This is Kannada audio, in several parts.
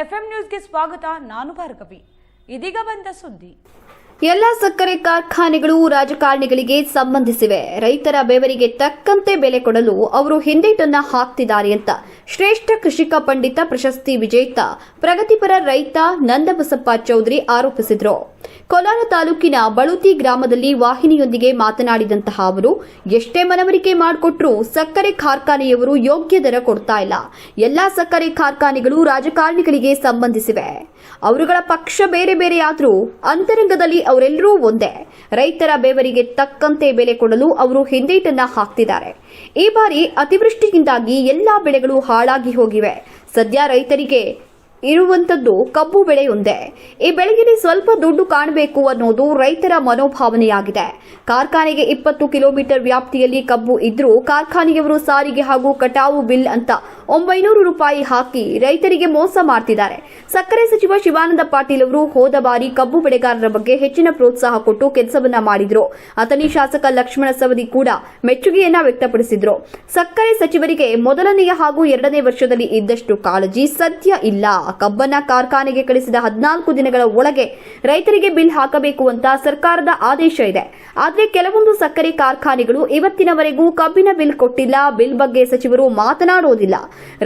ಎಫ್ಎಂ ನ್ಯೂಸ್ಗೆ ಸ್ವಾಗತ, ನಾನು ಭಾರ್ಗವಿ. ಇದೀಗ ಬಂದ ಸುದ್ದಿ. ಎಲ್ಲ ಸಕ್ಕರೆ ಕಾರ್ಖಾನೆಗಳು ರಾಜಕಾರಣಿಗಳಿಗೆ ಸಂಬಂಧಿಸಿವೆ. ರೈತರ ಬೆವರಿಗೆ ತಕ್ಕಂತೆ ಬೆಲೆ ಕೊಡಲು ಅವರು ಹಿಂದೇಟನ್ನ ಹಾಕ್ತಿದ್ದಾರೆ ಅಂತ. ಶ್ರೇಷ್ಠ ಕೃಷಿಕ ಪಂಡಿತ ಪ್ರಶಸ್ತಿ ವಿಜೇತ, ಪ್ರಗತಿಪರ ರೈತ ನಂದಬಸಪ್ಪ ಚೌಧರಿ ಆರೋಪಿಸಿದರು. ಕೋಲಾರ ತಾಲೂಕಿನ ಬಳುತಿ ಗ್ರಾಮದಲ್ಲಿ ವಾಹಿನಿಯೊಂದಿಗೆ ಮಾತನಾಡಿದಂತಹ ಅವರು, ಎಷ್ಟೇ ಮನವರಿಕೆ ಮಾಡಿಕೊಟ್ರೂ ಸಕ್ಕರೆ ಕಾರ್ಖಾನೆಯವರು ಯೋಗ್ಯ ದರ ಕೊಡ್ತಾ ಇಲ್ಲ. ಎಲ್ಲಾ ಸಕ್ಕರೆ ಕಾರ್ಖಾನೆಗಳು ರಾಜಕಾರಣಿಗಳಿಗೆ ಸಂಬಂಧಿಸಿವೆ. ಅವರುಗಳ ಪಕ್ಷ ಬೇರೆ ಬೇರೆಯಾದರೂ ಅಂತರಂಗದಲ್ಲಿ ಅವರೆಲ್ಲರೂ ಒಂದೇ. ರೈತರ ಬೆವರಿಗೆ ತಕ್ಕಂತೆ ಬೆಲೆ ಕೊಡಲು ಅವರು ಹಿಂದೇಟನ್ನ ಹಾಕ್ತಿದ್ದಾರೆ. ಈ ಬಾರಿ ಅತಿವೃಷ್ಟಿಯಿಂದಾಗಿ ಎಲ್ಲಾ ಬೆಳೆಗಳು ಹಾಳಾಗಿ ಹೋಗಿವೆ. ಸದ್ಯ ರೈತರಿಗೆ ಇರುವಂತದ್ದು ಕಬ್ಬು ಬೆಳೆಯೊಂದೇ. ಈ ಬೆಳೆಯಲ್ಲಿ ಸ್ವಲ್ಪ ದುಡ್ಡು ಕಾಣಬೇಕು ಅನ್ನೋದು ರೈತರ ಮನೋಭಾವನೆಯಾಗಿದೆ. ಕಾರ್ಖಾನೆಗೆ ಇಪ್ಪತ್ತು ಕಿಲೋಮೀಟರ್ ವ್ಯಾಪ್ತಿಯಲ್ಲಿ ಕಬ್ಬು ಇದ್ರೂ ಕಾರ್ಖಾನೆಯವರು ಸಾರಿಗೆ ಹಾಗೂ ಕಟಾವು ಬಿಲ್ ಅಂತ ಒಂಬೈನೂರು ರೂಪಾಯಿ ಹಾಕಿ ರೈತರಿಗೆ ಮೋಸ ಮಾಡ್ತಿದ್ದಾರೆ. ಸಕ್ಕರೆ ಸಚಿವ ಶಿವಾನಂದ ಪಾಟೀಲ್ ಅವರು ಹೋದ ಬಾರಿ ಕಬ್ಬು ಬೆಳೆಗಾರರ ಬಗ್ಗೆ ಹೆಚ್ಚಿನ ಪ್ರೋತ್ಸಾಹ ಕೊಟ್ಟು ಕೆಲಸವನ್ನ ಮಾಡಿದ್ರು. ಅಥಣಿ ಶಾಸಕ ಲಕ್ಷ್ಮಣ ಸವದಿ ಕೂಡ ಮೆಚ್ಚುಗೆಯನ್ನ ವ್ಯಕ್ತಪಡಿಸಿದ್ರು. ಸಕ್ಕರೆ ಸಚಿವರಿಗೆ ಮೊದಲನೆಯ ಹಾಗೂ ಎರಡನೇ ವರ್ಷದಲ್ಲಿ ಇದ್ದಷ್ಟು ಕಾಳಜಿ ಸದ್ಯ ಇಲ್ಲ. ಕಬ್ಬನ್ನ ಕಾರ್ಖಾನೆಗೆ ಕಳಿಸಿದ ಹದಿನಾಲ್ಕು ದಿನಗಳ ಒಳಗೆ ರೈತರಿಗೆ ಬಿಲ್ ಹಾಕಬೇಕು ಅಂತ ಸರ್ಕಾರದ ಆದೇಶ ಇದೆ. ಆದರೆ ಕೆಲವೊಂದು ಸಕ್ಕರೆ ಕಾರ್ಖಾನೆಗಳು ಇವತ್ತಿನವರೆಗೂ ಕಬ್ಬಿನ ಬಿಲ್ ಕೊಟ್ಟಿಲ್ಲ, ಬಿಲ್ ಬಗ್ಗೆ ಸಚಿವರು ಮಾತನಾಡೋದಿಲ್ಲ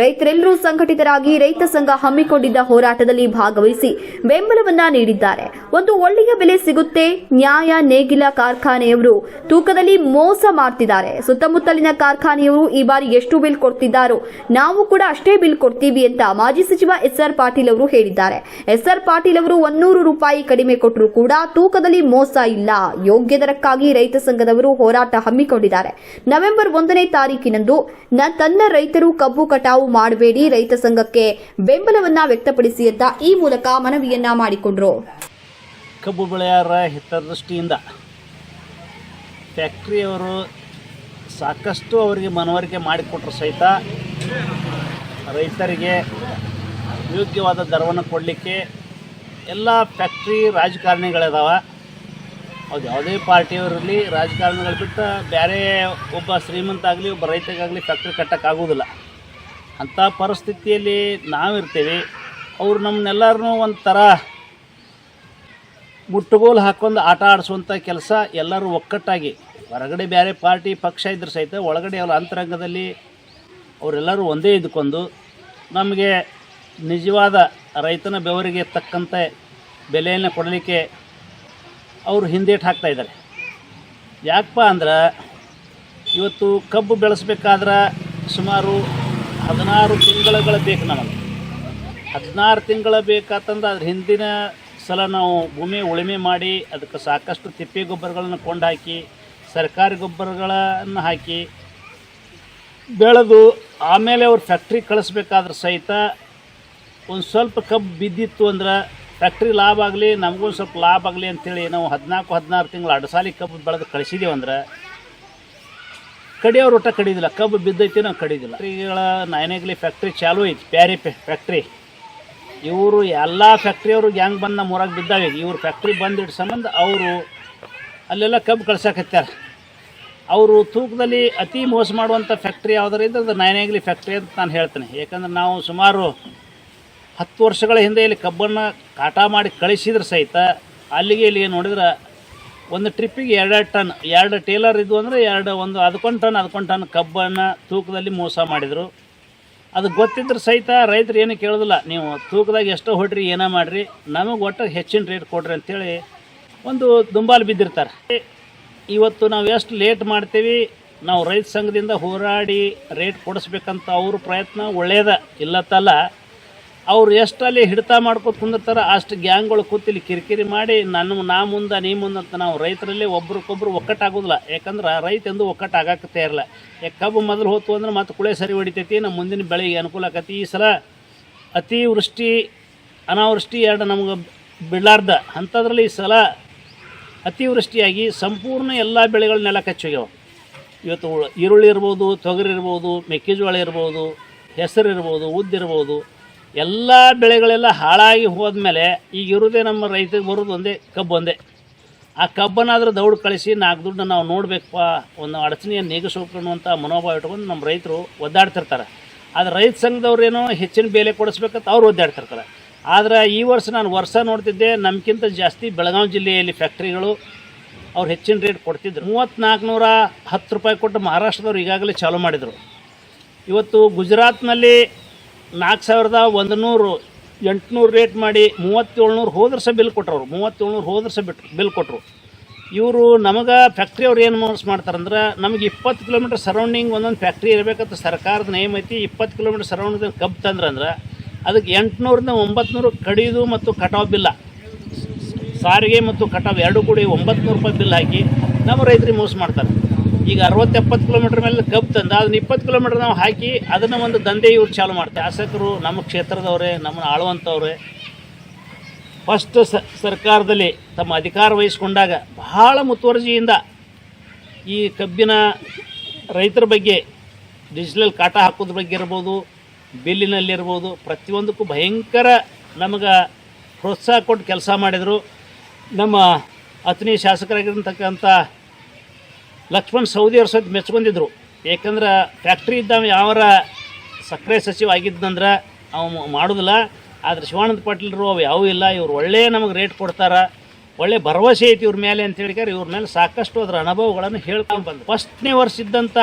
ರೈತರೆಲ್ಲರೂ ಸಂಘಟಿತರಾಗಿ ರೈತ ಸಂಘ ಹಮ್ಮಿಕೊಂಡಿದ್ದ ಹೋರಾಟದಲ್ಲಿ ಭಾಗವಹಿಸಿ ಬೆಂಬಲವನ್ನ ನೀಡಿದ್ದಾರೆ. ಒಂದು ಒಳ್ಳೆಯ ಬೆಲೆ ಸಿಗುತ್ತೆ, ನ್ಯಾಯ ನೇಗಿಲ ಕಾರ್ಖಾನೆಯವರು ತೂಕದಲ್ಲಿ ಮೋಸ ಮಾಡ್ತಿದ್ದಾರೆ. ಸುತ್ತಮುತ್ತಲಿನ ಕಾರ್ಖಾನೆಯವರು ಈ ಬಾರಿ ಎಷ್ಟು ಬಿಲ್ ಕೊಡ್ತಿದ್ದಾರೋ, ನಾವು ಕೂಡ ಅಷ್ಟೇ ಬಿಲ್ ಕೊಡ್ತೀವಿ ಅಂತ ಮಾಜಿ ಸಚಿವ ಎಸ್ ಪಾಟೀಲ್ ಅವರು ಹೇಳಿದ್ದಾರೆ. ಎಸ್ ಆರ್ ಪಾಟೀಲ್ ಅವರು ಒನ್ನೂರು ರೂಪಾಯಿ ಕಡಿಮೆ ಕೊಟ್ಟರು ಕೂಡ ತೂಕದಲ್ಲಿ ಮೋಸ ಇಲ್ಲ. ಯೋಗ್ಯ ದರಕ್ಕಾಗಿ ರೈತ ಸಂಘದವರು ಹೋರಾಟ ಹಮ್ಮಿಕೊಂಡಿದ್ದಾರೆ. ನವೆಂಬರ್ ಒಂದನೇ ತಾರೀಕಿನಂದು ತನ್ನ ರೈತರು ಕಬ್ಬು ಕಟಾವು ಮಾಡಬೇಡಿ, ರೈತ ಸಂಘಕ್ಕೆ ಬೆಂಬಲವನ್ನ ವ್ಯಕ್ತಪಡಿಸಿ ಅಂತ ಈ ಮೂಲಕ ಮನವಿಯನ್ನ ಮಾಡಿಕೊಂಡ್ರು. ಕಬ್ಬು ಬೆಳೆಗಾರರ ಹಿತದೃಷ್ಟಿಯಿಂದ ಫ್ಯಾಕ್ಟ್ರಿಯವರು ಸಾಕಷ್ಟು ಅವರಿಗೆ ಮನವರಿಕೆ ಮಾಡಿಕೊಟ್ರು ಸಹಿತ ರೈತರಿಗೆ ಯೋಗ್ಯವಾದ ದರವನ್ನು ಕೊಡಲಿಕ್ಕೆ ಎಲ್ಲ ಫ್ಯಾಕ್ಟ್ರಿ ರಾಜಕಾರಣಿಗಳಿದಾವೆ. ಅದು ಯಾವುದೇ ಪಾರ್ಟಿಯವರಲ್ಲಿ ರಾಜಕಾರಣಿಗಳು ಬಿಟ್ಟು ಬೇರೆ ಒಬ್ಬ ಶ್ರೀಮಂತ ಆಗಲಿ ಒಬ್ಬ ರೈತಗಾಗಲಿ ಫ್ಯಾಕ್ಟ್ರಿ ಕಟ್ಟೋಕ್ಕಾಗೋದಿಲ್ಲ ಅಂಥ ಪರಿಸ್ಥಿತಿಯಲ್ಲಿ ನಾವಿರ್ತೀವಿ. ಅವರು ನಮ್ಮನ್ನೆಲ್ಲರನ್ನೂ ಒಂಥರ ಮುಟ್ಟುಗೋಲು ಹಾಕೊಂಡು ಆಟ ಆಡಿಸುವಂಥ ಕೆಲಸ ಎಲ್ಲರೂ ಒಕ್ಕಟ್ಟಾಗಿ, ಹೊರಗಡೆ ಬೇರೆ ಪಾರ್ಟಿ ಪಕ್ಷ ಇದ್ರೆ ಸಹಿತ ಒಳಗಡೆ ಅವರ ಅಂತರಂಗದಲ್ಲಿ ಅವರೆಲ್ಲರೂ ಒಂದೇ ಇದ್ಕೊಂಡು ನಮಗೆ ನಿಜವಾದ ರೈತನ ಬೆವರಿಗೆ ತಕ್ಕಂತೆ ಬೆಲೆಯನ್ನು ಕೊಡಲಿಕ್ಕೆ ಅವರು ಹಿಂದೇಟು ಹಾಕ್ತಾ ಇದ್ದಾರೆ. ಯಾಕಪ್ಪ ಅಂದ್ರೆ ಇವತ್ತು ಕಬ್ಬು ಬೆಳೆಸ್ಬೇಕಾದ್ರೆ ಸುಮಾರು ಹದಿನಾರು ತಿಂಗಳುಗಳು ಬೇಕು ನಮಗೆ. ಹದಿನಾರು ತಿಂಗಳ ಬೇಕಾತಂದ್ರೆ ಅದ್ರ ಹಿಂದಿನ ಸಲ ನಾವು ಭೂಮಿ ಉಳುಮೆ ಮಾಡಿ ಅದಕ್ಕೆ ಸಾಕಷ್ಟು ತಿಪ್ಪೆ ಗೊಬ್ಬರಗಳನ್ನು ಕೊಂಡು ಹಾಕಿ, ಸರ್ಕಾರಿ ಗೊಬ್ಬರಗಳನ್ನು ಹಾಕಿ ಬೆಳೆದು ಆಮೇಲೆ ಅವ್ರು ಫ್ಯಾಕ್ಟ್ರಿ ಕಳಿಸ್ಬೇಕಾದ್ರೆ ಸಹಿತ ಒಂದು ಸ್ವಲ್ಪ ಕಬ್ಬು ಬಿದ್ದಿತ್ತು ಅಂದ್ರೆ ಫ್ಯಾಕ್ಟ್ರಿ ಲಾಭ ಆಗಲಿ, ನಮಗೂ ಸ್ವಲ್ಪ ಲಾಭ ಆಗಲಿ ಅಂಥೇಳಿ ನಾವು ಹದಿನಾಲ್ಕು, ಹದಿನಾರು ತಿಂಗಳು ಅಡಸಾಲಿ ಕಬ್ಬು ಬೆಳೆದು ಕಳಿಸಿದ್ದೀವಿ ಅಂದ್ರೆ ಕಡಿಯೋರು ಊಟ ಕಡಿದಿಲ್ಲ. ಕಬ್ಬು ಬಿದ್ದೈತಿ ನಾವು ಕಡಿದಿಲ್ಲ. ಫ್ಯಾಕ್ಟ್ರಿಗಳ ನಾಯನಗಲಿ ಫ್ಯಾಕ್ಟ್ರಿ ಚಾಲೂ ಐತಿ. ಪ್ಯಾರಿ ಫ್ಯಾಕ್ಟ್ರಿ ಇವರು ಎಲ್ಲ ಫ್ಯಾಕ್ಟ್ರಿಯವರು ಗ್ಯಾಂಗ್ ಬಂದು ನಮ್ಮ ಊರಾಗ ಬಿದ್ದಾವೆ. ಇವ್ರು ಫ್ಯಾಕ್ಟ್ರಿ ಬಂದಿಟ್ಟು ಸಂಬಂಧ ಅವರು ಅಲ್ಲೆಲ್ಲ ಕಬ್ಬು ಕಳ್ಸಕತ್ಯಾರ ಅವರು ತೂಕದಲ್ಲಿ ಅತಿ ಮೋಸ ಮಾಡುವಂಥ ಫ್ಯಾಕ್ಟ್ರಿ ಯಾವ್ದಾರ ಇದ್ರೆ ಅದು ನಯನಗಲಿ ಫ್ಯಾಕ್ಟ್ರಿ ಅಂತ ನಾನು ಹೇಳ್ತೇನೆ. ಯಾಕಂದ್ರೆ ನಾವು ಸುಮಾರು ಹತ್ತು ವರ್ಷಗಳ ಹಿಂದೆ ಇಲ್ಲಿ ಕಬ್ಬನ್ನು ಕಾಟ ಮಾಡಿ ಕಳಿಸಿದ್ರೆ ಸಹಿತ ಅಲ್ಲಿಗೆ ಇಲ್ಲಿಗೆ ನೋಡಿದ್ರೆ ಒಂದು ಟ್ರಿಪ್ಪಿಗೆ ಎರಡು ಟನ್ ಎರಡು ಟೇಲರ್ ಇದ್ವು ಅಂದರೆ ಎರಡು ಒಂದು ಅದಕ್ಕೊಂದು ಟನ್ ಅದಕ್ಕೊಂದು ಟನ್ ಕಬ್ಬನ್ನು ತೂಕದಲ್ಲಿ ಮೋಸ ಮಾಡಿದರು. ಅದು ಗೊತ್ತಿದ್ರೆ ಸಹಿತ ರೈತರು ಏನು ಕೇಳೋದಿಲ್ಲ, ನೀವು ತೂಕದಾಗ ಎಷ್ಟೋ ಹೊಡ್ರಿ, ಏನೋ ಮಾಡಿರಿ, ನಮಗೆ ಒಟ್ಟು ಹೆಚ್ಚಿನ ರೇಟ್ ಕೊಡ್ರಿ ಅಂಥೇಳಿ ಒಂದು ದುಂಬಾಲು ಬಿದ್ದಿರ್ತಾರೆ. ಇವತ್ತು ನಾವು ಎಷ್ಟು ಲೇಟ್ ಮಾಡ್ತೀವಿ, ನಾವು ರೈತ ಸಂಘದಿಂದ ಹೋರಾಡಿ ರೇಟ್ ಕೊಡಿಸ್ಬೇಕಂತ ಅವ್ರ ಪ್ರಯತ್ನ ಒಳ್ಳೆಯದ ಇಲ್ಲತ್ತಲ್ಲ. ಅವ್ರು ಎಷ್ಟಲ್ಲಿ ಹಿಡಿತ ಮಾಡ್ಕೊತ ಕುಂದಿರ್ತಾರೆ ಅಷ್ಟು ಗ್ಯಾಂಗ್ಗಳು ಕೂತಿಲ್ಲಿ ಕಿರಿಕಿರಿ ಮಾಡಿ ನನ್ನ ನಾ ಮುಂದೆ, ನೀ ಮುಂದೆ ಅಂತ ನಾವು ರೈತರಲ್ಲಿ ಒಬ್ರಿಗೊಬ್ರು ಒಕ್ಕಟ್ಟಾಗೋದಿಲ್ಲ. ಯಾಕಂದ್ರೆ ರೈತ ಎಂದು ಒಕ್ಕಟ್ಟು ಇರಲ್ಲ. ಯಾಕೆ ಕಬ್ಬು ಮೊದಲು ಹೋತು ಅಂದ್ರೆ ಮತ್ತೆ ಕುಳೆ ಸರಿ ಹೊಡಿತೈತಿ ನಮ್ಮ ಮುಂದಿನ ಬೆಳೆಗೆ ಅನುಕೂಲ ಆಕತಿ ಈ ಸಲ ಅತಿವೃಷ್ಟಿ, ಅನಾವೃಷ್ಟಿ ಎರಡು ನಮ್ಗೆ ಬಿಡಲಾರ್ದ. ಅಂಥದ್ರಲ್ಲಿ ಈ ಸಲ ಅತಿವೃಷ್ಟಿಯಾಗಿ ಸಂಪೂರ್ಣ ಎಲ್ಲ ಬೆಳೆಗಳ ನೆಲ ಕಚ್ಚೋಗ್ಯಾವ ಇವತ್ತು ಈರುಳ್ಳಿ ಇರ್ಬೋದು, ತೊಗರಿ ಇರ್ಬೋದು, ಮೆಕ್ಕೆಜೋಳ ಇರ್ಬೋದು ಹೆಸರು ಇರ್ಬೋದು ಉದ್ದಿರ್ಬೋದು ಎಲ್ಲ ಬೆಳೆಗಳೆಲ್ಲ ಹಾಳಾಗಿ ಹೋದ್ಮೇಲೆ ಈಗ ಇರೋದೇ ನಮ್ಮ ರೈತರಿಗೆ ಬರೋದು ಒಂದೇ, ಕಬ್ಬು ಒಂದೇ. ಆ ಕಬ್ಬನ್ನಾದರೂ ದೌಡ್ ಕಳಿಸಿ ನಾಲ್ಕು ದುಡ್ಡು ನಾವು ನೋಡಬೇಕಪ್ಪ, ಒಂದು ಅಡಚಣೆಯನ್ನು ನೀಗಿಸ್ಬೇಕು ಅನ್ನುವಂಥ ಮನೋಭಾವ ಇಟ್ಕೊಂಡು ನಮ್ಮ ರೈತರು ಒದ್ದಾಡ್ತಿರ್ತಾರೆ. ಆದರೆ ರೈತ ಸಂಘದವ್ರೇನೋ ಹೆಚ್ಚಿನ ಬೆಲೆ ಕೊಡಿಸ್ಬೇಕಂತ ಅವ್ರು ಒದ್ದಾಡ್ತಿರ್ತಾರೆ. ಆದರೆ ಈ ವರ್ಷ ನಾನು ವರ್ಷ ನೋಡ್ತಿದ್ದೆ ನಮ್ಗಿಂತ ಜಾಸ್ತಿ ಬೆಳಗಾವಿ ಜಿಲ್ಲೆಯಲ್ಲಿ ಫ್ಯಾಕ್ಟ್ರಿಗಳು ಅವ್ರು ಹೆಚ್ಚಿನ ರೇಟ್ ಕೊಡ್ತಿದ್ರು. ಮೂವತ್ತ್ನಾಲ್ಕು ನೂರ ಹತ್ತು ರೂಪಾಯಿ ಕೊಟ್ಟು ಮಹಾರಾಷ್ಟ್ರದವ್ರು ಈಗಾಗಲೇ ಚಾಲೂ ಮಾಡಿದರು. ಇವತ್ತು ಗುಜರಾತ್ನಲ್ಲಿ ನಾಲ್ಕು ಸಾವಿರದ ಒಂದು ನೂರು ಎಂಟುನೂರು ರೇಟ್ ಮಾಡಿ ಮೂವತ್ತೇಳ್ನೂರು ಹೋದ್ರೆ ಸಹ ಬಿಲ್ ಕೊಟ್ಟರು ಮೂವತ್ತೇಳ್ನೂರು ಹೋದ್ರೆ ಸಹ ಬಿಟ್ಟು ಬಿಲ್ ಕೊಟ್ಟರು ಇವರು ನಮಗೆ ಫ್ಯಾಕ್ಟ್ರಿ ಅವ್ರು ಏನು ಮೋಸ ಮಾಡ್ತಾರಂದ್ರೆ, ನಮಗೆ ಇಪ್ಪತ್ತು ಕಿಲೋಮೀಟ್ರ್ ಸರೌಂಡಿಂಗ್ ಒಂದೊಂದು ಫ್ಯಾಕ್ಟ್ರಿ ಇರಬೇಕಂತ ಸರ್ಕಾರದ ನಿಯಮ ಐತಿ. ಇಪ್ಪತ್ತು ಕಿಲೋಮೀಟ್ರ್ ಸರೌಂಡಿಂಗ್ ಕಬ್ಬು ತಂದ್ರಂದ್ರೆ ಅದಕ್ಕೆ ಎಂಟುನೂರಿಂದ ಒಂಬತ್ತು ಕಡಿದು ಮತ್ತು ಕಟಾವ್ ಬಿಲ್ಲ ಸಾರಿಗೆ ಮತ್ತು ಕಟಾವ್ ಎರಡು ಕೂಡಿ ಒಂಬತ್ತು ರೂಪಾಯಿ ಬಿಲ್ ಹಾಕಿ ನಮ್ಮ ರೈತರಿಗೆ ಮೋಸ ಮಾಡ್ತಾರೆ. ಈಗ ಅರವತ್ತು ಎಪ್ಪತ್ತು ಕಿಲೋಮೀಟ್ರ್ ಮೇಲೆ ಕಬ್ಬು ತಂದು. ಅದನ್ನ ಇಪ್ಪತ್ತು ಕಿಲೋಮೀಟ್ರ್ ನಾವು ಹಾಕಿ ಅದನ್ನು ಒಂದು ದಂಧೆ ಇವ್ರು ಚಾಲು ಮಾಡ್ತಾರೆ. ಶಾಸಕರು ನಮ್ಮ ಕ್ಷೇತ್ರದವರೇ ನಮ್ಮನ್ನು ಆಳುವಂಥವ್ರೆ. ಫಸ್ಟ್ ಸರ್ಕಾರದಲ್ಲಿ ತಮ್ಮ ಅಧಿಕಾರ ವಹಿಸ್ಕೊಂಡಾಗ ಬಹಳ ಮುತುವರ್ಜಿಯಿಂದ ಈ ಕಬ್ಬಿನ ರೈತರ ಬಗ್ಗೆ ಡಿಜಿಟಲ್ ಕಾಟ ಹಾಕೋದ್ರ ಬಗ್ಗೆ ಇರ್ಬೋದು ಬಿಲ್ಲಿನಲ್ಲಿರ್ಬೋದು ಪ್ರತಿಯೊಂದಕ್ಕೂ ಭಯಂಕರ ನಮಗೆ ಪ್ರೋತ್ಸಾಹ ಕೊಟ್ಟು ಕೆಲಸ ಮಾಡಿದರು. ನಮ್ಮ ಅತನಿ ಶಾಸಕರಾಗಿರ್ತಕ್ಕಂಥ ಲಕ್ಷ್ಮಣ್ ಸೌದಿ ಅವ್ರ ಸಹಿತ ಮೆಚ್ಕೊಂಡಿದ್ರು. ಏಕೆಂದ್ರೆ ಫ್ಯಾಕ್ಟ್ರಿ ಇದ್ದಾವ ಯಾವರ ಸಕ್ಕರೆ ಸಚಿವ ಆಗಿದ್ದಂದ್ರೆ ಅವ ಮಾಡೋದಿಲ್ಲ. ಆದರೆ ಶಿವಾನಂದ ಪಾಟೀಲರು ಅವು ಯಾವೂ ಇಲ್ಲ. ಇವ್ರು ಒಳ್ಳೆ ನಮಗೆ ರೇಟ್ ಕೊಡ್ತಾರೆ. ಒಳ್ಳೆ ಭರವಸೆ ಐತಿ ಇವ್ರ ಮೇಲೆ ಅಂತ ಹೇಳಿಕಾರೆ ಇವ್ರ ಮೇಲೆ ಸಾಕಷ್ಟು ಅದರ ಅನುಭವಗಳನ್ನು ಹೇಳ್ಕೊಂಡು ಬಂದು ಫಸ್ಟ್ನೇ ವರ್ಷ ಇದ್ದಂಥ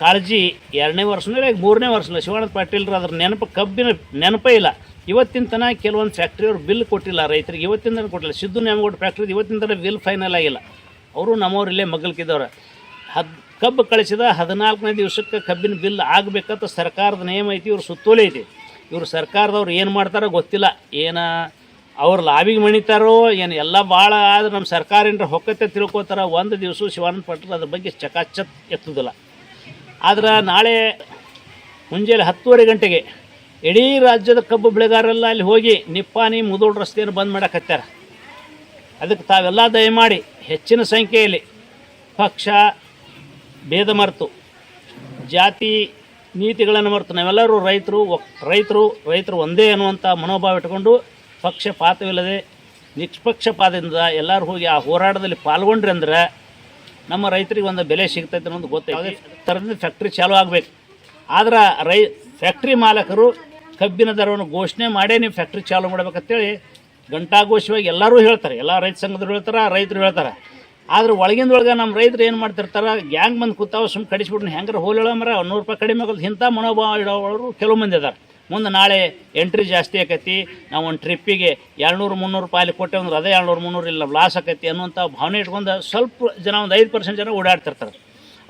ಕಾಳಜಿ ಎರಡನೇ ವರ್ಷನೇ ಮೂರನೇ ವರ್ಷ ಶಿವಾನಂದ ಪಾಟೀಲ್ರು ಅದ್ರ ನೆನಪು, ಕಬ್ಬಿನ ನೆನಪೇ ಇಲ್ಲ. ಇವತ್ತಿನ ತನಕ ಕೆಲವೊಂದು ಫ್ಯಾಕ್ಟ್ರಿಯವ್ರು ಬಿಲ್ ಕೊಟ್ಟಿಲ್ಲ ರೈತರಿಗೆ. ಇವತ್ತಿನ ತನಕ ಕೊಟ್ಟಿಲ್ಲ. ಸಿದ್ದು ನ್ಯಾಮಗೌಡ ಫ್ಯಾಕ್ಟ್ರಿ ಇವತ್ತಿನ ತನಕ ಬಿಲ್ ಫೈನಲ್ ಆಗಿಲ್ಲ. ಅವರು ನಮ್ಮವ್ರು ಇಲ್ಲೇ ಮಗ್ಗಲ್ಕಿದ್ದವ್ರೆ. ಹದ್ ಕಬ್ಬು ಕಳಿಸಿದ ಹದಿನಾಲ್ಕನೇ ದಿವಸಕ್ಕೆ ಕಬ್ಬಿನ ಬಿಲ್ ಆಗಬೇಕಂತ ಸರ್ಕಾರದ ನಿಯಮ ಐತಿ, ಇವ್ರು ಸುತ್ತೋಲೆ ಐತಿ. ಇವರು ಸರ್ಕಾರದವ್ರು ಏನು ಮಾಡ್ತಾರೋ ಗೊತ್ತಿಲ್ಲ. ಏನು ಅವ್ರು ಲಾಬಿಗೆ ಮಣಿತಾರೋ, ಏನು ಎಲ್ಲ ಭಾಳ ಆದ್ರೆ ನಮ್ಮ ಸರ್ಕಾರ ಏನಾರ ಹೊಕ್ಕತ್ತೆ ತಿಳ್ಕೊತಾರ, ಒಂದು ದಿವಸ ಶಿವಾನಂದ ಪಟ್ರು ಅದ್ರ ಬಗ್ಗೆ ಚಕಾಚತ್ ಎತ್ತುದಿಲ್ಲ. ಆದ್ರೆ ನಾಳೆ ಮುಂಜಾನೆ ಹತ್ತುವರೆ ಗಂಟೆಗೆ ಇಡೀ ರಾಜ್ಯದ ಕಬ್ಬು ಬೆಳೆಗಾರರೆಲ್ಲ ಅಲ್ಲಿ ಹೋಗಿ ನಿಪ್ಪಾನಿ ಮುದೋಳ್ ರಸ್ತೆಯನ್ನು ಬಂದ್ ಮಾಡಕತ್ಯಾರ ಅದಕ್ಕೆ ತಾವೆಲ್ಲ ದಯಮಾಡಿ ಹೆಚ್ಚಿನ ಸಂಖ್ಯೆಯಲ್ಲಿ ಪಕ್ಷ ಭೇದ ಮರೆತು ಜಾತಿ ನೀತಿಗಳನ್ನು ಮರೆತು ನಾವೆಲ್ಲರೂ ರೈತರು ರೈತರು ರೈತರು ಒಂದೇ ಅನ್ನುವಂಥ ಮನೋಭಾವ ಇಟ್ಕೊಂಡು ಪಕ್ಷಪಾತವಿಲ್ಲದೆ ನಿಷ್ಪಕ್ಷಪಾತದಿಂದ ಎಲ್ಲರೂ ಹೋಗಿ ಆ ಹೋರಾಟದಲ್ಲಿ ಪಾಲ್ಗೊಂಡ್ರಿ ಅಂದ್ರೆ ನಮ್ಮ ರೈತರಿಗೆ ಒಂದು ಬೆಲೆ ಸಿಗ್ತೈತೆ ಅನ್ನೋದು ಗೊತ್ತೈತೆ. ಥರದ ಫ್ಯಾಕ್ಟ್ರಿ ಚಾಲೂ ಆಗಬೇಕು. ಆದ್ರೆ ರೈ ಫ್ಯಾಕ್ಟ್ರಿ ಮಾಲಕರು ಕಬ್ಬಿನ ದರವನ್ನು ಘೋಷಣೆ ಮಾಡೇ ನೀವು ಫ್ಯಾಕ್ಟ್ರಿ ಚಾಲೂ ಮಾಡ್ಬೇಕಂತೇಳಿ ಗಂಟಾಘೋಷವಾಗಿ ಎಲ್ಲರೂ ಹೇಳ್ತಾರೆ, ಎಲ್ಲ ರೈತ ಸಂಘದವ್ರು ಹೇಳ್ತಾರೆ ರೈತರು ಹೇಳ್ತಾರೆ. ಆದ್ರೆ ಒಳಗಿಂದ ಒಳಗೆ ನಮ್ಮ ರೈತರು ಏನು ಮಾಡ್ತಿರ್ತಾರೆ, ಗ್ಯಾಂಗ್ ಬಂದು ಕೂತಾವ ಸುಮ್ಮನೆ ಕಡಿಸ್ಬಿಟ್ಟು ಹೆಂಗಾರ ಹೋಲ್ ಮರ, ನೂರು ರೂಪಾಯಿ ಕಡಿಮೆ ಆಗೋದು ಇಂಥ ಮನೋಭಾವ ಇಡೋರು ಕೆಲವು ಮಂದಿ ಅದಾರ. ಮುಂದೆ ನಾಳೆ ಎಂಟ್ರಿ ಜಾಸ್ತಿ ಆಕೈತಿ, ನಾವು ಒಂದು ಟ್ರಿಪ್ಪಿಗೆ ಎರಡುನೂರು, ಮುನ್ನೂರು ರೂಪಾಯಿ ಕೊಟ್ಟೆ ಅಂದ್ರೆ ಅದೇ ಎರಡುನೂರು, ಮುನ್ನೂರು ಇಲ್ಲ, ಲಾಸ್ ಆಕೈತಿ ಅನ್ನುವಂಥ ಭಾವನೆ ಇಟ್ಕೊಂಡು ಸ್ವಲ್ಪ ಜನ ಒಂದು ಐದು ಪರ್ಸೆಂಟ್ ಜನ ಓಡಾಡ್ತಿರ್ತಾರೆ.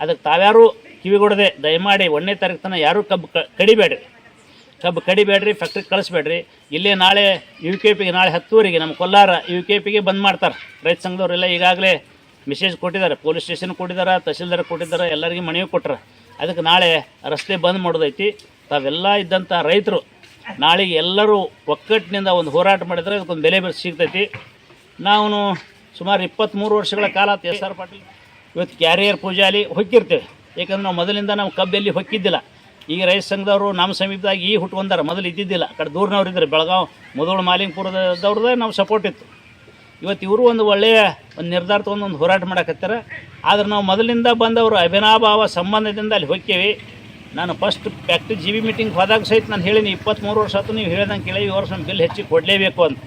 ಅದಕ್ಕೆ ತಾವ್ಯಾರು ಕಿವಿಗೊಡದೆ ದಯಮಾಡಿ ಒಂದನೇ ತಾರೀಕು ತನಕ ಯಾರೂ ಕಬ್ಬು ಕಡಿಬೇಡ್ರಿ. ಕಬ್ಬು ಕಡಿಬೇಡ್ರಿ ಫ್ಯಾಕ್ಟ್ರಿ ಕಳಿಸ್ಬೇಡ್ರಿ. ಇಲ್ಲೇ ನಾಳೆ ಯು ಕೆ ಪಿಗೆ ನಾಳೆ ಹತ್ತುವರೆಗೆ ನಮ್ಮ ಕೊಲ್ಲಾರ ಯು ಕೆ ಪಿಗೆ ಬಂದ್ ಮಾಡ್ತಾರೆ. ರೈತ ಸಂಘದವರೆಲ್ಲ ಈಗಾಗಲೇ ಮೆಸೇಜ್ ಕೊಟ್ಟಿದ್ದಾರೆ. ಪೊಲೀಸ್ ಸ್ಟೇಷನ್ ಕೊಟ್ಟಿದ್ದಾರೆ, ತಹಸೀಲ್ದಾರ್ ಕೊಟ್ಟಿದ್ದಾರೆ, ಎಲ್ಲರಿಗೂ ಮನವಿ ಕೊಟ್ಟರೆ ಅದಕ್ಕೆ ನಾಳೆ ರಸ್ತೆ ಬಂದ್ ಮಾಡೋದೈತಿ. ತಾವೆಲ್ಲ ಇದ್ದಂಥ ರೈತರು, ನಾಳೆಗೆ ಎಲ್ಲರೂ ಒಕ್ಕಟ್ಟಿನಿಂದ ಒಂದು ಹೋರಾಟ ಮಾಡಿದರೆ ಅದಕ್ಕೊಂದು ಬೆಲೆ ಬೆಲೆ ಸಿಗ್ತೈತಿ. ನಾವು ಸುಮಾರು ಇಪ್ಪತ್ತ್ಮೂರು ವರ್ಷಗಳ ಕಾಲ ಎಸ್ ಆರ್ ಪಾಟೀಲ್. ಇವತ್ತು ಕ್ಯಾರಿಯರ್ ಪೂಜಾಲಿ ಹೊಕ್ಕಿರ್ತೇವೆ ಯಾಕಂದ್ರೆ ನಾವು ಮೊದಲಿಂದ ನಾವು ಕಬ್ಬೆಲ್ಲಿ ಹೊಕ್ಕಿದ್ದಿಲ್ಲ. ಈಗ ರೈತ ಸಂಘದವರು ನಮ್ಮ ಸಮೀಪದಾಗ ಈ ಹುಟ್ಕೊಂಡಾರ ಮೊದಲು ಇದ್ದಿದ್ದಿಲ್ಲ. ಕಡೆ ದೂರನವ್ರು ಇದ್ದಾರೆ ಬೆಳಗಾವ್ ಮೊದಲು ಮಾಲಿಂಗ್ಪುರದವ್ರದ್ದೇ ನಾವು ಸಪೋರ್ಟ್ ಇತ್ತು. ಇವತ್ತು ಇವರು ಒಂದು ಒಳ್ಳೆಯ ಒಂದು ನಿರ್ಧಾರ ತೊಗೊಂಡು ಒಂದು ಹೋರಾಟ ಮಾಡಕತ್ತಾರ. ಆದ್ರೆ ನಾವು ಮೊದಲಿಂದ ಬಂದವರು ಅಭಿನಾಭಾವ ಸಂಬಂಧದಿಂದ ಅಲ್ಲಿ ಹೋಕ್ಕೇವಿ. ನಾನು first factory G B meeting ಹೋದಾಗ ಸಹಿತ ನಾನು ಹೇಳಿನಿ ಇಪ್ಪತ್ತ್ಮೂರು ವರ್ಷ ಆಯ್ತು ನೀವು ಹೇಳಿದಂಗೆ ಕೇಳಿ ಈ ವರ್ಷ ಬಿಲ್ ಹೆಚ್ಚಿಗೆ ಕೊಡಲೇಬೇಕು ಅಂತ.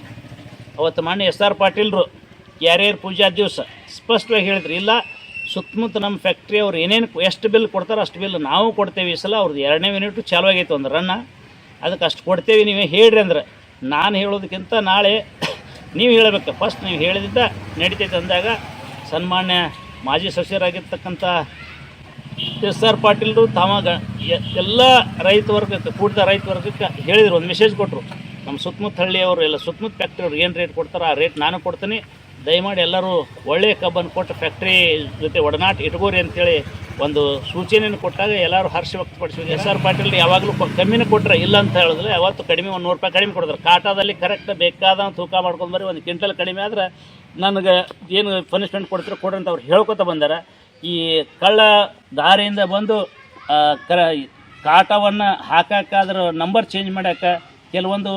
ಅವತ್ತು ಮಾನ್ಯ ಎಸ್ ಆರ್ ಪಾಟೀಲ್ರು ಕ್ಯಾರಿಯರ್ ಪೂಜಾ ದಿವಸ ಸ್ಪಷ್ಟವಾಗಿ ಹೇಳಿದ್ರು, ಇಲ್ಲ ಸುತ್ತಮುತ್ತ ನಮ್ಮ ಫ್ಯಾಕ್ಟ್ರಿ ಅವ್ರು ಏನೇನು ಎಷ್ಟು ಬಿಲ್ ಕೊಡ್ತಾರೋ ಅಷ್ಟು ಬಿಲ್ ನಾವು ಕೊಡ್ತೇವೆ ಈ ಸಲ. ಅವ್ರದ್ದು ಎರಡನೇ ಯೂನಿಟು ಚಾಲು ಆಗೈತೆ ಒಂದು ರನ್ನ ಅದಕ್ಕೆ ಅಷ್ಟು ಕೊಡ್ತೇವೆ ನೀವು ಹೇಳ್ರಿ ಅಂದ್ರೆ. ನಾನು ಹೇಳೋದಕ್ಕಿಂತ ನಾಳೆ ನೀವು ಹೇಳಬೇಕು. ಫಸ್ಟ್ ನೀವು ಹೇಳಿದ್ದ ನಡೀತೈತೆ ಅಂದಾಗ ಸನ್ಮಾನ್ಯ ಮಾಜಿ ಸಚಿವರಾಗಿರ್ತಕ್ಕಂಥ ಎಸ್ ಆರ್ ಪಾಟೀಲ್ರು ತಾವಾಗ ಎಲ್ಲ ರೈತ ವರ್ಗಕ್ಕೆ ಕೂಡಿದ ರೈತ ವರ್ಗಕ್ಕೆ ಹೇಳಿದರು, ಒಂದು ಮೆಸೇಜ್ ಕೊಟ್ಟರು ನಮ್ಮ ಸುತ್ತಮುತ್ತ ಹಳ್ಳಿಯವರು, ಎಲ್ಲ ಸುತ್ತಮುತ್ತ ಫ್ಯಾಕ್ಟ್ರಿಯವ್ರು ಏನು ರೇಟ್ ಕೊಡ್ತಾರೋ ಆ ರೇಟ್ ನಾನು ಕೊಡ್ತೀನಿ. ದಯಮಾಡಿ ಎಲ್ಲರೂ ಒಳ್ಳೆಯ ಕಬ್ಬನ್ನು ಕೊಟ್ಟು ಫ್ಯಾಕ್ಟ್ರಿ ಜೊತೆ ಒಡನಾಟ ಇಟ್ಕೋರಿ ಅಂತೇಳಿ ಒಂದು ಸೂಚನೆಯನ್ನು ಕೊಟ್ಟಾಗ ಎಲ್ಲರೂ ಹರ್ಷ ವ್ಯಕ್ತಪಡಿಸಿದ್ರು ಎಸ್ ಆರ್ ಪಾಟೀಲ್ ಯಾವಾಗಲೂ ಕಮ್ಮಿನ ಕೊಟ್ಟರೆ ಇಲ್ಲ ಅಂತ ಹೇಳಿದ್ರೆ ಯಾವತ್ತು ಕಡಿಮೆ ಒಂದು ನೂರು ರೂಪಾಯಿ ಕಡಿಮೆ ಕೊಡ್ತಾರೆ. ಕಾಟಾದಲ್ಲಿ ಕರೆಕ್ಟ್ ಬೇಕಾದ ತೂಕ ಮಾಡ್ಕೊಂಡು ಬರೀ ಒಂದು ಕ್ವಿಂಟಲ್ ಕಡಿಮೆ ಆದ್ರೆ ನನಗೆ ಏನು ಪನಿಷ್ಮೆಂಟ್ ಕೊಡ್ತೀರೋ ಕೊಡ್ರಿ ಅಂತ ಅವ್ರು ಹೇಳ್ಕೊತ ಬಂದಾರ. ಈ ಕಳ್ಳ ದಾರಿಯಿಂದ ಬಂದು ಕರ ಕಾಟವನ್ನು ಹಾಕೋಕ್ಕಾದ್ರೂ ನಂಬರ್ ಚೇಂಜ್ ಮಾಡಕ್ಕೆ ಕೆಲವೊಂದು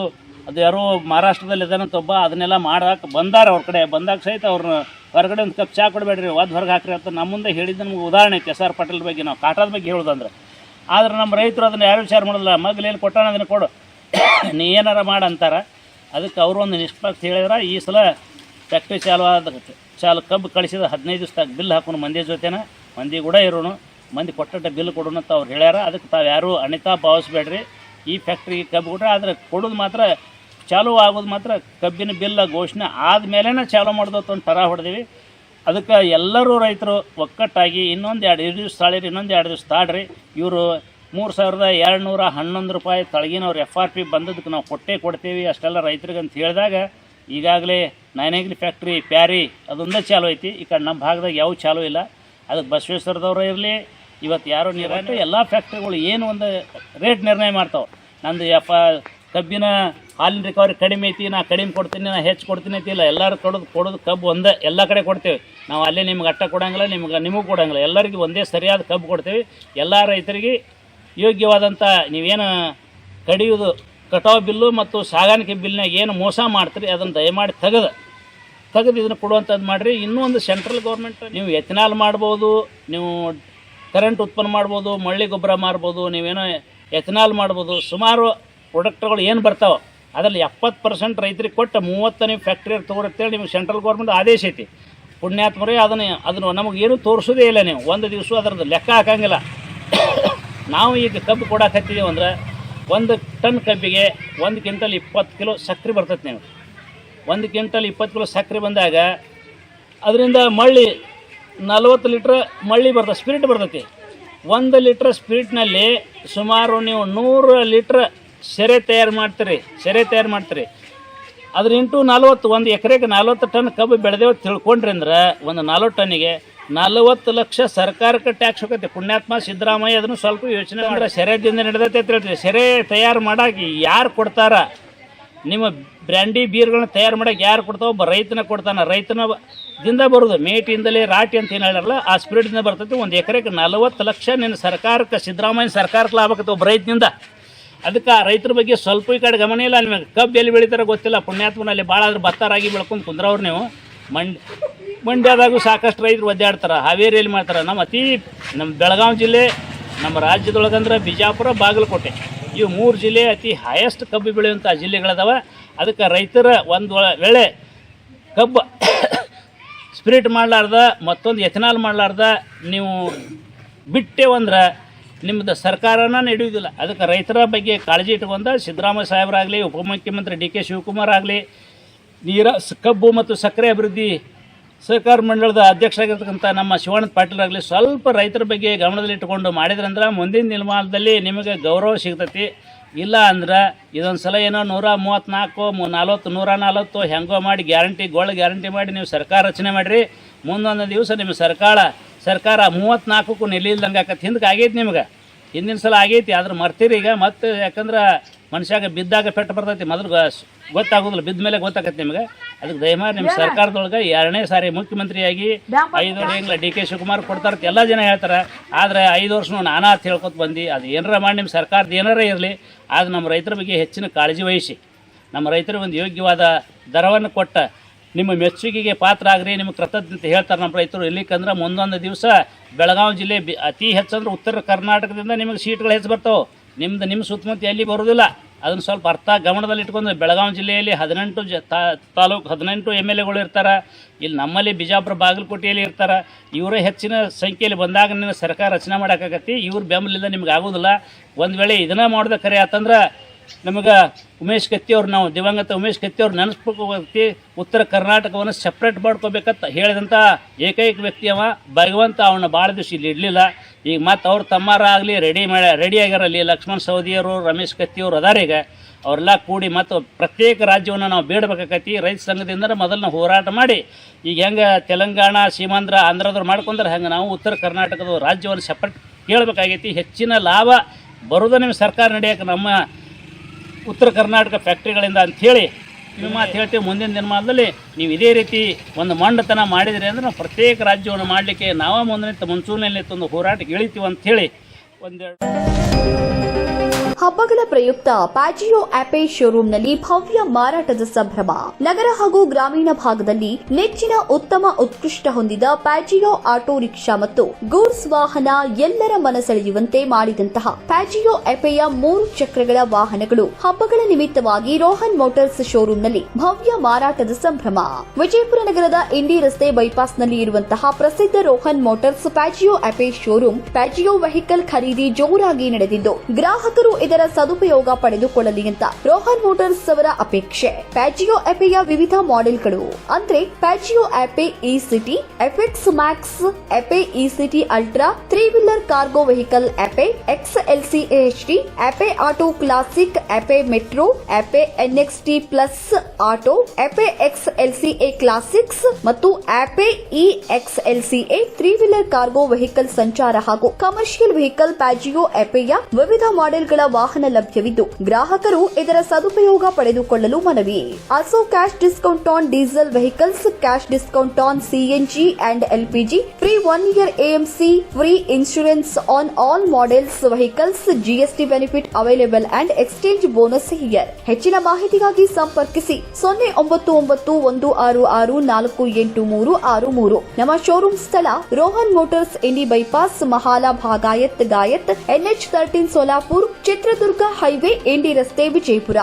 ಅದು ಯಾರೋ ಮಹಾರಾಷ್ಟ್ರದಲ್ಲಿ ಇದ್ದಾನಂತ ಒಬ್ಬ ಅದನ್ನೆಲ್ಲ ಮಾಡಕ್ಕೆ ಬಂದಾರ ಅವ್ರ ಕಡೆ. ಬಂದಾಗ ಸಹಿತ ಅವ್ರನ್ನ ಹೊರಗಡೆ ಒಂದು ಕಪ್ ಚಾ ಕೊಡಬೇಡ್ರಿ ಒದ್ ಹೊರಗೆ ಹಾಕ್ರಿ ಅಂತ ನಮ್ಮ ಮುಂದೆ ಹೇಳಿದ್ದು ನಮ್ಗೆ ಉದಾಹರಣೆ ಐತೆ ಎಸ್ ಆರ್ ಪಟೇಲ್ ಬಗ್ಗೆ ನಾವು. ಕಾಟಾದ ಬಗ್ಗೆ ಹೇಳೋದಂದ್ರೆ. ಆದ್ರೆ ನಮ್ಮ ರೈತರು ಅದನ್ನು ಯಾರು ವಿಚಾರ ಮಾಡೋದಿಲ್ಲ. ಮಗ್ಲೇನು ಕೊಟ್ಟಾನ ಅದನ್ನು ಕೊಡು. ನೀ ಏನಾರ ಮಾಡ ಅಂತಾರೆ. ಅದಕ್ಕೆ ಅವರು ಒಂದು ನಿಷ್ಪಕ್ಷ ಹೇಳಿದ್ರೆ, ಈ ಸಲ ಫ್ಯಾಕ್ಟ್ರಿ ಚಾಲು ಆದ ಚಾಲು ಕಬ್ಬು ಕಳಿಸಿದ ಹದಿನೈದು ದಿವಸದಾಗ ಬಿಲ್ ಹಾಕೊಂಡು ಮಂದಿ ಜೊತೆನ, ಮಂದಿ ಕೂಡ ಇರೋಣ ಮಂದಿ ಕೊಟ್ಟಟ್ಟ ಬಿಲ್ ಕೊಡೋಣ ಅಂತ ಅವ್ರು ಹೇಳ್ಯಾರ. ಅದಕ್ಕೆ ತಾವು ಯಾರು ಅಣಿತಾ ಭಾವಿಸ್ಬೇಡ್ರಿ. ಈ ಫ್ಯಾಕ್ಟ್ರಿ ಕಬ್ಬು ಕೊಟ್ಟರೆ ಆದರೆ ಕೊಡೋದು ಮಾತ್ರ, ಚಾಲೂ ಆಗೋದು ಮಾತ್ರ ಕಬ್ಬಿನ ಬಿಲ್ಲ ಘೋಷಣೆ ಆದಮೇಲೆ ಚಾಲೂ ಮಾಡೋದು ಒಂದು ಥರ ಹೊಡೆದೀವಿ. ಅದಕ್ಕೆ ಎಲ್ಲರೂ ರೈತರು ಒಕ್ಕಟ್ಟಾಗಿ ಇನ್ನೊಂದು ಎರಡು ಎರಡು ದಿವಸ ತಾಳಿರಿ, ಇನ್ನೊಂದು ಎರಡು ದಿವಸ ತಾಡ್ರಿ. ಇವರು ಮೂರು ಸಾವಿರದ ಎರಡು ನೂರ ಹನ್ನೊಂದು ರೂಪಾಯಿ ತಳಗಿನವ್ರು ಎಫ್ ಆರ್ ಪಿ ಬಂದದಕ್ಕೆ ನಾವು ಕೊಟ್ಟೇ ಕೊಡ್ತೀವಿ ಅಷ್ಟೆಲ್ಲ ರೈತರಿಗೆ ಅಂತ ಹೇಳಿದಾಗ, ಈಗಾಗಲೇ ನಾಯನಗಿರಿ ಫ್ಯಾಕ್ಟ್ರಿ ಪ್ಯಾರಿ, ಅದೊಂದೇ ಚಾಲು ಐತಿ. ಈ ಕಡೆ ನಮ್ಮ ಭಾಗದಾಗ ಯಾವ ಚಾಲು ಇಲ್ಲ. ಅದಕ್ಕೆ ಬಸವೇಶ್ವರದವರು ಇರಲಿ ಇವತ್ತು ಯಾರು ನೀರು ಎಲ್ಲ ಫ್ಯಾಕ್ಟ್ರಿಗಳು ಏನು ಒಂದು ರೇಟ್ ನಿರ್ಣಯ ಮಾಡ್ತಾವೆ. ನಂದು ಯಪ್ಪ, ಕಬ್ಬಿನ ಹಾಲಿನ ರಿಕವರಿ ಕಡಿಮೆ ಐತಿ, ನಾ ಕಡಿಮೆ ಕೊಡ್ತೀನಿ, ನಾ ಹೆಚ್ಚು ಕೊಡ್ತೀನಿ ಅಂತಿಲ್ಲ ಎಲ್ಲರೂ ಕೊಡೋದು ಕೊಡೋದು ಕಬ್ಬು ಒಂದೇ, ಎಲ್ಲ ಕಡೆ ಕೊಡ್ತೇವೆ. ನಾವು ಅಲ್ಲೇ ನಿಮ್ಗೆ ಅಟ್ಟ ಕೊಡಂಗಿಲ್ಲ, ನಿಮ್ಗೆ, ನಿಮಗೂ ಕೊಡೋಂಗಿಲ್ಲ. ಎಲ್ಲರಿಗೂ ಒಂದೇ ಸರಿಯಾದ ಕಬ್ಬು ಕೊಡ್ತೇವೆ. ಎಲ್ಲ ರೈತರಿಗೆ ಯೋಗ್ಯವಾದಂಥ ನೀವೇನು ಕಡಿಯೋದು, ಕಟಾವು ಬಿಲ್ಲು ಮತ್ತು ಸಾಗಾಣಿಕೆ ಬಿಲ್ನಾಗ ಏನು ಮೋಸ ಮಾಡ್ತೀರಿ, ಅದನ್ನು ದಯಮಾಡಿ ತೆಗೆದು. ತೆಗೆದು ಇದನ್ನು ಕೊಡುವಂಥದ್ದು ಮಾಡಿರಿ. ಇನ್ನೂ ಒಂದು ಸೆಂಟ್ರಲ್ ಗೌರ್ಮೆಂಟ್ ನೀವು ಎಥನಾಲ್ ಮಾಡ್ಬೋದು, ನೀವು ಕರೆಂಟ್ ಉತ್ಪನ್ನ ಮಾಡ್ಬೋದು, ಮಳ್ಳಿ ಗೊಬ್ಬರ ಮಾರ್ಬೋದು, ನೀವೇನೋ ಎಥನಾಲ್ ಮಾಡ್ಬೋದು, ಸುಮಾರು ಪ್ರಾಡಕ್ಟ್ಗಳು ಏನು ಬರ್ತಾವೆ, ಅದರಲ್ಲಿ ಎಪ್ಪತ್ತು ಪರ್ಸೆಂಟ್ ರೈತರಿಗೆ ಕೊಟ್ಟು ಮೂವತ್ತನೇ ಫ್ಯಾಕ್ಟ್ರಿ ತೊಗೊಳತ್ತೇಳಿ ನಿಮ್ಗೆ ಸೆಂಟ್ರಲ್ ಗೌರ್ಮೆಂಟ್ ಆದೇಶ ಐತಿ. ಪುಣ್ಯಾತ್ಮರೇ ಅದನ್ನು ಅದನ್ನು ನಮಗೆ ಏನು ತೋರಿಸೋದೇ ಇಲ್ಲ ನೀವು. ಒಂದು ದಿವಸ ಅದರದ್ದು ಲೆಕ್ಕ ಹಾಕಂಗಿಲ್ಲ. ನಾವು ಈಗ ಕಬ್ಬು ಕೊಡಾಕತ್ತೀವಿ ಅಂದ್ರೆ ಒಂದು ಟನ್ ಕಬ್ಬಿಗೆ ಒಂದು ಕ್ವಿಂಟಲ್ ಇಪ್ಪತ್ತು ಕಿಲೋ ಸಕ್ಕರೆ ಬರ್ತೈತೆ ನೀವು ಒಂದು ಕ್ವಿಂಟಲ್ ಇಪ್ಪತ್ತು ಕಿಲೋ ಸಕ್ಕರೆ ಬಂದಾಗ, ಅದರಿಂದ ಮಳ್ಳಿ ನಲ್ವತ್ತು ಲೀಟ್ರ್ ಮಳ್ಳಿ ಬರ್ತದೆ ಸ್ಪಿರಿಟ್ ಬರ್ತೈತಿ. ಒಂದು ಲೀಟ್ರ್ ಸ್ಪಿರಿಟ್ನಲ್ಲಿ ಸುಮಾರು ನೀವು ನೂರು ಲೀಟ್ರ್ ಸೆರೆ ತಯಾರು ಮಾಡ್ತೀರಿ, ಸೆರೆ ತಯಾರು ಮಾಡ್ತೀರಿ. ಅದ್ರ ಇಂಟು ನಲ್ವತ್ತು, ಒಂದು ಎಕರೆಗೆ ನಲ್ವತ್ತು ಟನ್ ಕಬ್ಬು ಬೆಳೆದೇವು ತಿಳ್ಕೊಂಡ್ರಿ ಅಂದ್ರೆ ಒಂದು ನಲ್ವತ್ತು ಟನ್ನಿಗೆ ನಲವತ್ತು ಲಕ್ಷ ಸರ್ಕಾರಕ್ಕೆ ಟ್ಯಾಕ್ಸ್ ಹೋಗತ್ತೆ ಪುಣ್ಯಾತ್ಮ ಸಿದ್ದರಾಮಯ್ಯ ಅದನ್ನು ಸ್ವಲ್ಪ ಯೋಚನೆ ಮಾಡಿದ್ರೆ ಸೆರೆದಿಂದ ನಡೆದೈತೆ ಅಂತ ಹೇಳ್ತೀವಿ. ಸೆರೆ ತಯಾರು ಮಾಡಕ್ಕೆ ಯಾರು ಕೊಡ್ತಾರ? ನಿಮ್ಮ ಬ್ರ್ಯಾಂಡಿ ಬೀರ್ಗಳನ್ನ ತಯಾರು ಮಾಡಕ್ಕೆ ಯಾರು ಕೊಡ್ತಾವ ಒಬ್ಬ ರೈತನ ಕೊಡ್ತಾನೆ. ರೈತನ ದಿಂದ ಬರೋದು ಮೇಟಿಯಿಂದಲೇ ರಾಟಿ ಅಂತ ಏನು ಹೇಳಿರಲ್ಲ ಆ ಸ್ಪಿರಿಟ್ದಿಂದ ಬರ್ತೈತಿ. ಒಂದು ಎಕರೆಗೆ ನಲವತ್ತು ಲಕ್ಷ ನಿನ್ನ ಸರ್ಕಾರಕ್ಕೆ, ಸಿದ್ದರಾಮಯ್ಯ ಸರ್ಕಾರಕ್ಕೆ ಲಾಭ ಆಗುತ್ತೆ ಒಬ್ಬ ರೈತನಿಂದ. ಅದಕ್ಕೆ ಆ ರೈತರ ಬಗ್ಗೆ ಸ್ವಲ್ಪ ಈ ಕಡೆ ಗಮನ ಇಲ್ಲ. ನಿಮಗೆ ಕಬ್ಬು ಎಲ್ಲಿ ಬೆಳೀತಾರೆ ಗೊತ್ತಿಲ್ಲ. ಪುಣ್ಯಾತ್ಮನಲ್ಲಿ ಭಾಳ ಆದ್ರೆ ಭತ್ತ ರಾಗಿ ಬೆಳ್ಕೊಂಡು ಕುಂದ್ರವ್ರು ನೀವು. ಮಂಡ್, ಮಂಡ್ಯದಾಗೂ ಸಾಕಷ್ಟು ರೈತರು ಒದ್ದಾಡ್ತಾರೆ. ಹಾವೇರಿಯಲ್ಲಿ ಮಾಡ್ತಾರೆ? ನಮ್ಮ ಅತಿ, ನಮ್ಮ ಬೆಳಗಾವಿ ಜಿಲ್ಲೆ, ನಮ್ಮ ರಾಜ್ಯದೊಳಗಂದ್ರೆ ಬಿಜಾಪುರ, ಬಾಗಲಕೋಟೆ. ಇವು ಮೂರು ಜಿಲ್ಲೆ ಅತಿ ಹೈಯೆಸ್ಟ್ ಕಬ್ಬು ಬೆಳೆಯುವಂಥ ಜಿಲ್ಲೆಗಳದಾವ. ಅದಕ್ಕೆ ರೈತರ ಒಂದು ವೇಳೆ ಕಬ್ಬು ಸ್ಪಿರಿಟ್ ಮಾಡಲಾರ್ದ, ಮತ್ತೊಂದು ಎಥನಾಲ್ ಮಾಡಲಾರ್ದ, ನೀವು ಬಿಟ್ಟೇವಂದ್ರೆ ನಿಮ್ಮದು ಸರ್ಕಾರನ ನಡೆಯುವುದಿಲ್ಲ ಅದಕ್ಕೆ ರೈತರ ಬಗ್ಗೆ ಕಾಳಜಿ ಇಟ್ಕೊಂಡ ಸಿದ್ದರಾಮಯ್ಯ ಸಾಹೇಬರಾಗಲಿ, ಉಪಮುಖ್ಯಮಂತ್ರಿ ಡಿ ಕೆ ಶಿವಕುಮಾರ್ ಆಗಲಿ, ನೀರ ಕಬ್ಬು ಮತ್ತು ಸಕ್ಕರೆ ಅಭಿವೃದ್ಧಿ ಸಹಕಾರ ಮಂಡಳದ ಅಧ್ಯಕ್ಷರಾಗಿರ್ತಕ್ಕಂಥ ನಮ್ಮ ಶಿವಾನಂದ ಪಾಟೀಲ್ ಆಗಲಿ, ಸ್ವಲ್ಪ ರೈತರ ಬಗ್ಗೆ ಗಮನದಲ್ಲಿಟ್ಟುಕೊಂಡು ಮಾಡಿದ್ರಂದ್ರೆ ಮುಂದಿನ ದಿನಮಾನದಲ್ಲಿ ನಿಮಗೆ ಗೌರವ ಸಿಗ್ತೈತಿ. ಇಲ್ಲ ಅಂದ್ರೆ ಇದೊಂದು ಸಲ ಏನೋ ನೂರ ಮೂವತ್ತ್ನಾಲ್ಕು ನಲ್ವತ್ತು, ನೂರ ನಲ್ವತ್ತು ಹೆಂಗೋ ಮಾಡಿ ಗ್ಯಾರಂಟಿ ಗೋಳ್ ಗ್ಯಾರಂಟಿ ಮಾಡಿ ನೀವು ಸರ್ಕಾರ ರಚನೆ ಮಾಡಿರಿ. ಮುಂದೊಂದು ದಿವಸ ನಿಮ್ಮ ಸರ್ಕಾರ ಸರ್ಕಾರ ಮೂವತ್ತ್ನಾಲ್ಕಕ್ಕೂ ನಿಲ್ಲಿಲ್ದಂಗೆ ಆಕತ್ತೆ ಹಿಂದಕ್ಕೆ ಆಗೈತೆ ನಿಮ್ಗೆ. ಹಿಂದಿನ ಸಲ ಆಗೈತಿ, ಆದ್ರೆ ಮರ್ತೀರಿ ಈಗ. ಮತ್ತೆ ಯಾಕಂದ್ರೆ ಮನುಷ್ಯಾಗ ಬಿದ್ದಾಗ ಪೆಟ್ಟು ಬರ್ತೈತಿ. ಮೊದಲು ಗೊತ್ತಾಗೋದಿಲ್ಲ. ಬಿದ್ದ ಮೇಲೆ ಗೊತ್ತಾಗತ್ತೆ ನಿಮಗೆ. ಅದಕ್ಕೆ ದಯಮಾಡಿ ನಿಮ್ಮ ಸರ್ಕಾರದೊಳಗೆ ಎರಡನೇ ಸಾರಿ ಮುಖ್ಯಮಂತ್ರಿಯಾಗಿ ಐದು ವರ್ಷ ಡಿ ಕೆ ಶಿವಕುಮಾರ್ ಕೊಡ್ತಾರೆ ಎಲ್ಲ ಜನ ಹೇಳ್ತಾರೆ. ಆದರೆ ಐದು ವರ್ಷ ನಾನಾ ಅಂತ ಹೇಳ್ಕೊತ ಬಂದು. ಅದು ಏನಾರ ಮಾಡಿ ನಿಮ್ಮ ಸರ್ಕಾರದ ಏನಾರ ಇರಲಿ. ಆದ್ರೆ ನಮ್ಮ ರೈತರ ಬಗ್ಗೆ ಹೆಚ್ಚಿನ ಕಾಳಜಿ ವಹಿಸಿ. ನಮ್ಮ ರೈತರಿಗೆ ಒಂದು ಯೋಗ್ಯವಾದ ದರವನ್ನು ಕೊಟ್ಟ ನಿಮ್ಮ ಮೆಚ್ಚುಗೆಗೆ ಪಾತ್ರ ಆಗ್ರಿ. ನಿಮಗೆ ಕೃತಜ್ಞತೆ ಹೇಳ್ತಾರೆ ನಮ್ಮ ರೈತರು. ಇಲ್ಲಿಕಂದ್ರೆ ಮುಂದೊಂದು ದಿವಸ ಬೆಳಗಾವಿ ಜಿಲ್ಲೆ ಬಿ ಅತಿ ಹೆಚ್ಚಂದ್ರೆ ಉತ್ತರ ಕರ್ನಾಟಕದಿಂದ ನಿಮಗೆ ಸೀಟ್ಗಳು ಹೆಚ್ಚು ಬರ್ತಾವೆ. ನಿಮ್ದು ನಿಮ್ಮ ಸುತ್ತಮುತ್ತ ಎಲ್ಲಿ ಬರೋದಿಲ್ಲ. ಅದನ್ನು ಸ್ವಲ್ಪ ಅರ್ಥ ಗಮನದಲ್ಲಿ ಇಟ್ಕೊಂಡು ಬೆಳಗಾವಿ ಜಿಲ್ಲೆಯಲ್ಲಿ ಹದಿನೆಂಟು ಜ ತಾಲೂಕು ಹದಿನೆಂಟು ಎಂ ಎಲ್ ಎಗಳು ಇರ್ತಾರೆ, ಇಲ್ಲಿ ನಮ್ಮಲ್ಲಿ ಬಿಜಾಪುರ ಬಾಗಲಕೋಟೆಯಲ್ಲಿ ಇರ್ತಾರೆ, ಇವರೇ ಹೆಚ್ಚಿನ ಸಂಖ್ಯೆಯಲ್ಲಿ ಬಂದಾಗ ನಿನ್ನ ಸರ್ಕಾರ ರಚನೆ ಮಾಡೋಕ್ಕಾಗತ್ತಿ, ಇವ್ರ ಬೆಂಬಲದಿಂದ ನಿಮ್ಗೆ ಆಗೋದಿಲ್ಲ. ಒಂದು ವೇಳೆ ಇದನ್ನ ಮಾಡೋದ ಕರೆ ಆತಂದ್ರೆ ನಮಗೆ ಉಮೇಶ್ ಕತ್ತಿಯವ್ರು ನಾವು, ದಿವಂಗತ ಉಮೇಶ್ ಕತ್ತಿಯವ್ರು ನೆನೆಸ್ಬೇಕು ಉತ್ತರ ಕರ್ನಾಟಕವನ್ನು ಸಪ್ರೇಟ್ ಮಾಡ್ಕೋಬೇಕಂತ ಹೇಳಿದಂಥ ಏಕೈಕ ವ್ಯಕ್ತಿ ಅವ. ಭಗವಂತ ಅವನ ಭಾಳ ದಿವಸ ಇಲ್ಲಿ ಇಡಲಿಲ್ಲ. ಈಗ ಮತ್ತು ಅವ್ರ ತಮ್ಮಾರ ಆಗಲಿ ರೆಡಿ ಮಾಡಿ ರೆಡಿ ಆಗ್ಯಾರಲ್ಲಿ ಲಕ್ಷ್ಮಣ್ ಸವದಿಯವರು, ರಮೇಶ್ ಕತ್ತಿಯವರು ಅದಾರೀಗ ಅವರೆಲ್ಲ ಕೂಡಿ ಮತ್ತು ಪ್ರತ್ಯೇಕ ರಾಜ್ಯವನ್ನು ನಾವು ಬೇಡಬೇಕಾಕತಿ. ರೈತ ಸಂಘದಿಂದ ಮೊದಲನ್ನ ಹೋರಾಟ ಮಾಡಿ. ಈಗ ಹೆಂಗೆ ತೆಲಂಗಾಣ, ಸೀಮಾಂಧ್ರ, ಆಂಧ್ರದವ್ರು ಮಾಡ್ಕೊಂಡ್ರೆ ಹಂಗೆ ನಾವು ಉತ್ತರ ಕರ್ನಾಟಕದ ರಾಜ್ಯವನ್ನು ಸಪ್ರೇಟ್ ಕೇಳಬೇಕಾಗೈತಿ. ಹೆಚ್ಚಿನ ಲಾಭ ಬರೋದು ನಿಮ್ಮ ಸರ್ಕಾರ ನಡೆಯೋಕೆ ನಮ್ಮ ಉತ್ತರ ಕರ್ನಾಟಕ ಫ್ಯಾಕ್ಟ್ರಿಗಳಿಂದ ಅಂಥೇಳಿ ಈ ಮಾತು ಹೇಳ್ತೀವಿ. ಮುಂದಿನ ದಿನಮಾನದಲ್ಲಿ ನೀವು ಇದೇ ರೀತಿ ಒಂದು ಮಂಡತನ ಮಾಡಿದಿರಿ ಅಂದ್ರೆ ನಾವು ಪ್ರತ್ಯೇಕ ರಾಜ್ಯವನ್ನು ಮಾಡಲಿಕ್ಕೆ ನಾವೇ ಮುಂದೆ ನಿಂತು ತಂದು ಹೋರಾಟಕ್ಕೆ ಇಳಿತೀವಿ ಅಂಥೇಳಿ ಒಂದೆರಡು ಹಬ್ಬಗಳ ಪ್ರಯುಕ್ತ ಪ್ಯಾಜಿಯೋ ಆಪೆ ಶೋರೂಂನಲ್ಲಿ ಭವ್ಯ ಮಾರಾಟದ ಸಂಭ್ರಮ. ನಗರ ಹಾಗೂ ಗ್ರಾಮೀಣ ಭಾಗದಲ್ಲಿ ನೆಚ್ಚಿನ ಉತ್ತಮ ಉತ್ಕೃಷ್ಟ ಹೊಂದಿದ ಪ್ಯಾಜಿಯೋ ಆಟೋ ರಿಕ್ಷಾ ಮತ್ತು ಗೂಡ್ಸ್ ವಾಹನ ಎಲ್ಲರ ಮನಸೆಳೆಯುವಂತೆ ಮಾಡಿದಂತಹ ಪ್ಯಾಜಿಯೋ ಆಪೆಯ ಮೂರು ಚಕ್ರಗಳ ವಾಹನಗಳು ಹಬ್ಬಗಳ ನಿಮಿತ್ತವಾಗಿ ರೋಹನ್ ಮೋಟಾರ್ಸ್ ಶೋರೂಂನಲ್ಲಿ ಭವ್ಯ ಮಾರಾಟದ ಸಂಭ್ರಮ. ವಿಜಯಪುರ ನಗರದ ಇಂಡಿ ರಸ್ತೆ ಬೈಪಾಸ್ನಲ್ಲಿ ಇರುವಂತಹ ಪ್ರಸಿದ್ಧ Rohan motors Piaggio Ape showroom Piaggio vehicle ಖರೀದಿ ಜೋರಾಗಿ ನಡೆದಿದ್ದು, ಗ್ರಾಹಕರು ಇದರ ಸದುಪಯೋಗ ಪಡೆದುಕೊಳ್ಳಲಿ ಅಂತ ರೋಹನ್ ಮೋಟರ್ಸ್ ಅವರ ಅಪೇಕ್ಷೆ. ಪ್ಯಾಜಿಯೋ ಆಪೆಯ ವಿವಿಧ ಮಾಡೆಲ್ಗಳು. ಅಂದ್ರೆ Piaggio Ape E City FX max Ape E City ultra, three wheeler cargo vehicle Ape X L C H D Ape auto classic Ape metro Ape N X T plus auto Ape X L C A classics ಮತ್ತು Ape E X L C A three wheeler cargo vehicle ಸಂಚಾರ ಹಾಗೂ ಕಮರ್ಷಿಯಲ್ ವೆಹಿಕಲ್ ಪ್ಯಾಜಿಯೋ ಎಪೆಯ ವಿವಿಧ ಮಾಡೆಲ್ಗಳ ವಾಹನ ಲಭ್ಯವಿದ್ದು ಗ್ರಾಹಕರು ಇದರ ಸದುಪಯೋಗ ಪಡೆದುಕೊಳ್ಳಲು ಮನವಿ. Also cash discount on diesel vehicles, cash discount on CNG and LPG free one year AMC free insurance on all models vehicles GST benefit available and exchange bonus here. ಹೆಚ್ಚಿನ ಮಾಹಿತಿಗಾಗಿ ಸಂಪರ್ಕಿಸಿ ಸೊನ್ನೆ ಒಂಬತ್ತು ಒಂಬತ್ತು ಒಂದು ಆರು ಆರು ನಾಲ್ಕು ಎಂಟು ಮೂರು ಆರು ಮೂರು. ನಮ್ಮ ಶೋರೂಮ್ ಸ್ಥಳ Rohan motors Indi bypass, Mahal ಭಾಗಾಯತ್ ಗಾಯತ್ NH thirteen Solapur Chitradurga highway Indi ರಸ್ತೆ ವಿಜಯಪುರ.